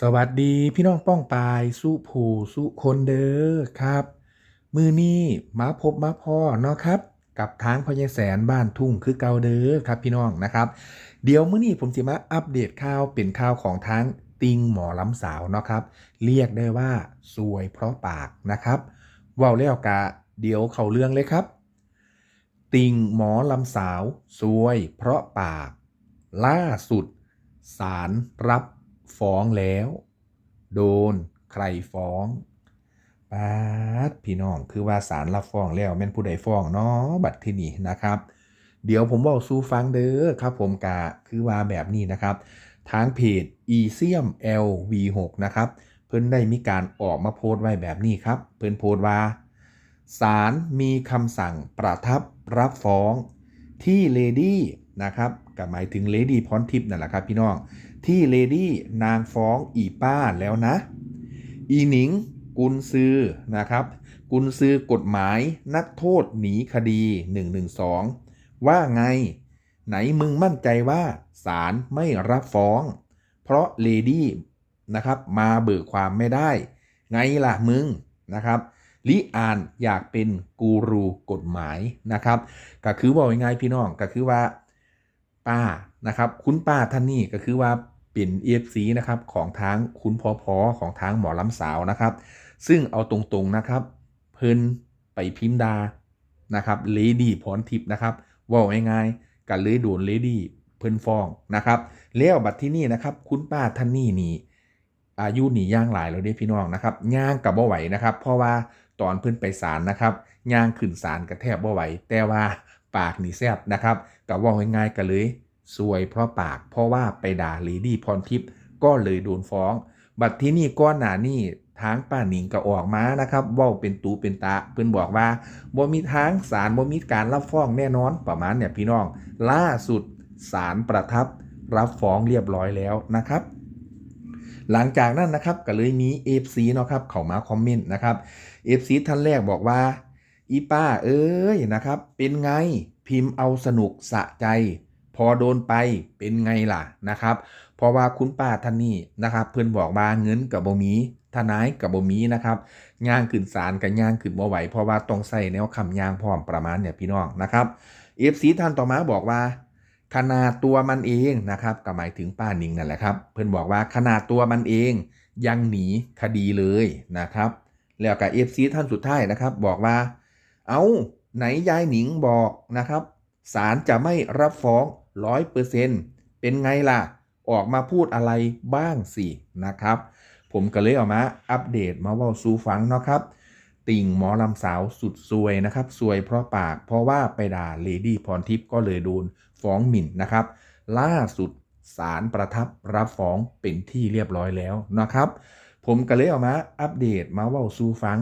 สวัสดีพี่น้องป้องปายสุผูสุคนเด้อครับ มือนี้มาพบมาพ่อเนาะครับ กับทางพญแสนบ้านทุ่งคือเกาเด้อครับพี่น้องนะครับ เดี๋ยวมื้อนี้ผมจะมาอัปเดตข่าวเป็นข่าวของทางติงหมอลำสาวเนาะครับ เรียกได้ว่าสวยเพราะปากนะครับว้าแล้วกะเดี๋ยวเข้าเรื่องเลยครับ ติงหมอลำสาว สวยเพราะปาก ล่าสุดศาลรับ ฟ้องแล้ว โดน ใครฟ้องปาดพี่น้องคือว่าศาลรับฟ้องแล้วแม่นผู้ใดฟ้องเนาะบัดที่นี่นะครับ เดี๋ยวผมบอกสู้ฟังเด้อครับ ผมกะคือว่าแบบนี้นะครับ ทางเพจ e c i u m LV6 นะครับ เพิ่นได้มีการออกมาโพสต์ไว้แบบนี้ครับ เพิ่นโพสต์ว่าศาลมีคำสั่งประทับรับฟ้องที่เลดี้นะครับก็หมายถึงเลดี้พรทิพย์นั่นแหละครับพี่น้อง ที่เลดี้นางฟ้องอีป้าแล้วนะ อีหนิง กุนซือนะครับ กุนซือกฎหมายนักโทษหนีคดี 112 ว่าไง ไหนมึงมั่นใจว่าศาลไม่รับฟ้อง เพราะเลดี้นะครับมาเบิกความไม่ได้ ไงล่ะมึงนะครับลิอานอยากเป็นกูรูกฎหมายนะครับก็คือบอกยังไงพี่น้องก็คือว่าป้านะครับ คุณป้าท่านนี้ก็คือว่า เป็นเอฟซีนะครับของทางคุณพอพอของทางหมอลำสาวนะครับ ซึ่งเอาตรงๆนะครับ เพิ่นไปพิมพ์ดานะครับเลดี้พรทิพย์นะครับว่าง่ายๆกันเลยโดนเลดี้เพิ่นฟ้องนะครับแล้วบัดที่นี่นะครับ คุณป้าท่านนี้นี่อายุหนีย่างหลายแล้วเด้พี่น้องนะครับย่างกับบ่ไหวนะครับ เพราะว่าตอนเพิ่นไปศาลนะครับย่างขึ้นศาลกระแทบบ่ไหวแต่ว่าปากหนีแซบนะครับกับว่าง่ายๆกันเลย ซวยเพราะปาก เพราะว่าไปด่าเลดี้พรทิพย์ก็เลยโดนฟ้อง บัดที่นี่ก้อนหนานี่ทางป้าหนิงก็ออกมานะครับว่าเป็นตูเป็นตาเพิ่นบอกว่าบ่มีทางศาลบ่มีการรับฟ้องแน่นอนประมาณเนี่ยพี่น้อง ล่าสุดศาลประทับรับฟ้องเรียบร้อยแล้วนะครับ หลังจากนั้นนะครับก็เลยมี FC เนาะครับเข้ามาคอมเมนต์นะครับ FC ท่านแรกบอกว่าอีป้าเอ้ยนะครับ เป็นไงพิมพ์เอาสนุกสะใจ พอโดนไปเป็นไงล่ะนะครับเพราะว่าคุณป้าท่านนี้นะครับเพื่อนบอกว่าเงินกับบ่มีทนายกับบ่มีนะครับย่างขึ้นศาลกับย่างขึ้นบ่ไหวเพราะว่าต้องใส่แนวคำย่างพร้อมประมาณเนี่ยพี่น้องนะครับเอฟซีท่านต่อมาบอกว่าขนาดตัวมันเองนะครับก็หมายถึงป้านิงนั่นแหละครับ เพื่อนบอกว่าขนาดตัวมันเองยังหนีคดีเลยนะครับ แล้วกับเอฟซีท่านสุดท้ายนะครับ บอกว่า เอาไหนยายหนิงบอกนะครับศาลจะไม่รับฟ้อง ร้อยเปอร์เซ็นต์เป็นไงล่ะ ออกมาพูดอะไรบ้างสินะครับ ผมก็เลยเออกมาอัปเดตมาว่าสู่ฟังเนาะครับ ติ่งหมอลำสาวสุดซวยนะครับซวยเพราะปากเพราะว่าไปด่าเลดี้พรทิพย์ก็เลยโดนฟ้องหมิ่นนะครับ ล่าสุดศาลประทับรับฟ้องเป็นที่เรียบร้อยแล้วนะครับ ผมก็เลยเออกมาอัปเดตมาว่าสู่ฟัง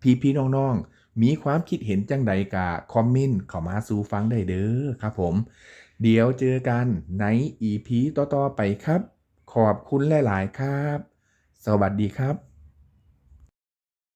พี่พี่น้องๆมีความคิดเห็นจังใดกะคอมเมนต์เข้ามาสู่ฟังได้เด้อครับผม เดี๋ยวเจอกันใน EP ต่อๆไปครับ ขอบคุณหลาย ๆ ครับ สวัสดีครับ